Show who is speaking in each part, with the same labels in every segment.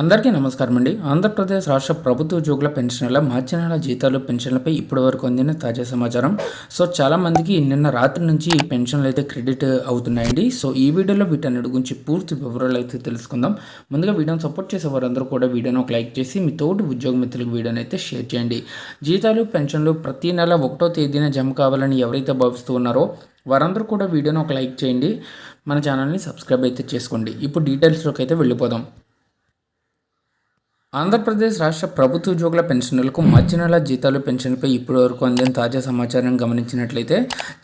Speaker 1: అందరికీ నమస్కారం అండి ఆంధ్రప్రదేశ్ రాష్ట్ర ప్రభుత్వ ఉద్యోగుల పెన్షన్ల మార్చి నెల జీతాలు పెన్షన్లపై ఇప్పటి వరకు అందిన తాజా సమాచారం. సో చాలామందికి నిన్న రాత్రి నుంచి ఈ పెన్షన్లు అయితే క్రెడిట్ అవుతున్నాయండి. సో ఈ వీడియోలో వీటన్నిటి గురించి పూర్తి వివరాలు అయితే తెలుసుకుందాం. ముందుగా వీడియోని సపోర్ట్ చేసే వారందరూ కూడా వీడియోని ఒక లైక్ చేసి మీ తోటి ఉద్యోగ మిత్రులకు వీడియోని అయితే షేర్ చేయండి. జీతాలు పెన్షన్లు ప్రతి నెల ఒకటో తేదీన జమ కావాలని ఎవరైతే భావిస్తూ ఉన్నారో వారందరూ కూడా వీడియోని ఒక లైక్ చేయండి. మన ఛానల్ని సబ్స్క్రైబ్ అయితే చేసుకోండి. ఇప్పుడు డీటెయిల్స్లోకి అయితే వెళ్ళిపోదాం. ఆంధ్రప్రదేశ్ రాష్ట్ర ప్రభుత్వ ఉద్యోగుల పెన్షన్లకు మధ్య నెల జీతాలు పెన్షన్పై ఇప్పటి వరకు అందిన తాజా సమాచారం గమనించినట్లయితే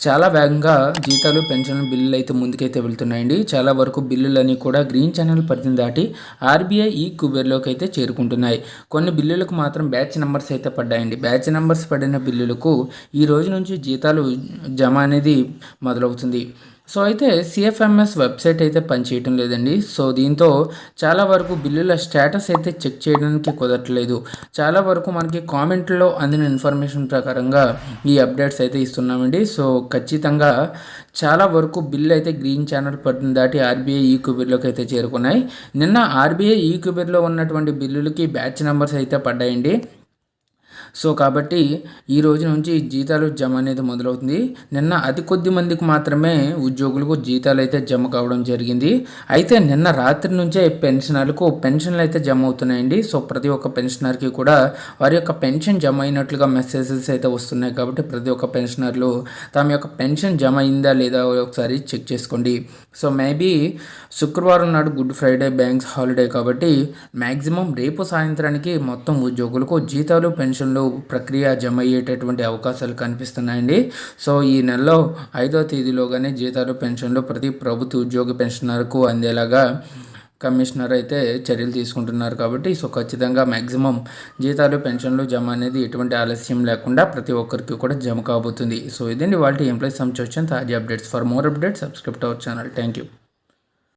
Speaker 1: చాలా వేగంగా జీతాలు పెన్షన్ బిల్లులు అయితే ముందుకైతే వెళ్తున్నాయండి. చాలా వరకు బిల్లులన్నీ కూడా గ్రీన్ ఛానల్ పరిధిని దాటి ఆర్బీఐ ఈ కుబేర్లోకి అయితే చేరుకుంటున్నాయి. కొన్ని బిల్లులకు మాత్రం బ్యాచ్ నెంబర్స్ అయితే పడ్డాయండి. బ్యాచ్ నెంబర్స్ పడిన బిల్లులకు ఈ రోజు నుంచి జీతాలు జమ అనేది మొదలవుతుంది. సో అయితే సిఎఫ్ఎంఎస్ వెబ్సైట్ అయితే పనిచేయటం లేదండి. సో దీంతో చాలా వరకు బిల్లుల స్టేటస్ అయితే చెక్ చేయడానికి కుదరట్లేదు. చాలా వరకు మనకి కామెంట్లో అందిన ఇన్ఫర్మేషన్ ప్రకారంగా ఈ అప్డేట్స్ అయితే ఇస్తున్నామండి. సో ఖచ్చితంగా చాలా వరకు బిల్లు అయితే గ్రీన్ ఛానల్ పట్టిన దాటి ఆర్బీఐ ఈ కుబీర్లోకి అయితే చేరుకున్నాయి. నిన్న ఆర్బీఐ ఈ కుబీర్లో ఉన్నటువంటి బిల్లులకి బ్యాచ్ నెంబర్స్ అయితే పడ్డాయండి. సో కాబట్టి ఈ రోజు నుంచి జీతాలు జమ అనేది మొదలవుతుంది. నిన్న అతి కొద్ది మందికి మాత్రమే ఉద్యోగులకు జీతాలు అయితే జమ కావడం జరిగింది. అయితే నిన్న రాత్రి నుంచే పెన్షనర్లకు పెన్షన్లు అయితే జమ అవుతున్నాయండి. సో ప్రతి ఒక్క పెన్షనర్కి కూడా వారి యొక్క పెన్షన్ జమ అయినట్లుగా మెసేజెస్ అయితే వస్తున్నాయి కాబట్టి ప్రతి ఒక్క పెన్షనర్లు తమ యొక్క పెన్షన్ జమ అయిందా లేదా ఒకసారి చెక్ చేసుకోండి. సో మేబీ శుక్రవారం నాడు గుడ్ ఫ్రైడే బ్యాంక్స్ హాలిడే కాబట్టి మ్యాక్సిమం రేపు సాయంత్రానికి మొత్తం ఉద్యోగులకు జీతాలు పెన్షన్ దేశంలో ప్రక్రియ జమ అయ్యేటటువంటి అవకాశాలు కనిపిస్తున్నాయండి. సో ఈ నెలలో ఐదో తేదీలోగానే జీతాలు పెన్షన్లు ప్రతి ప్రభుత్వ ఉద్యోగ పెన్షనర్కు అందేలాగా కమిషనర్ అయితే చర్యలు తీసుకుంటున్నారు కాబట్టి సో ఖచ్చితంగా మ్యాక్సిమం జీతాలు పెన్షన్లు జమ అనేది ఎటువంటి ఆలస్యం లేకుండా ప్రతి ఒక్కరికి కూడా జమ కాబోతుంది. సో ఇదండి వాళ్ళ ఎంప్లాయీస్ సంబంధించి వచ్చిన తాజా updates. For more updates subscribe our channel. Thank you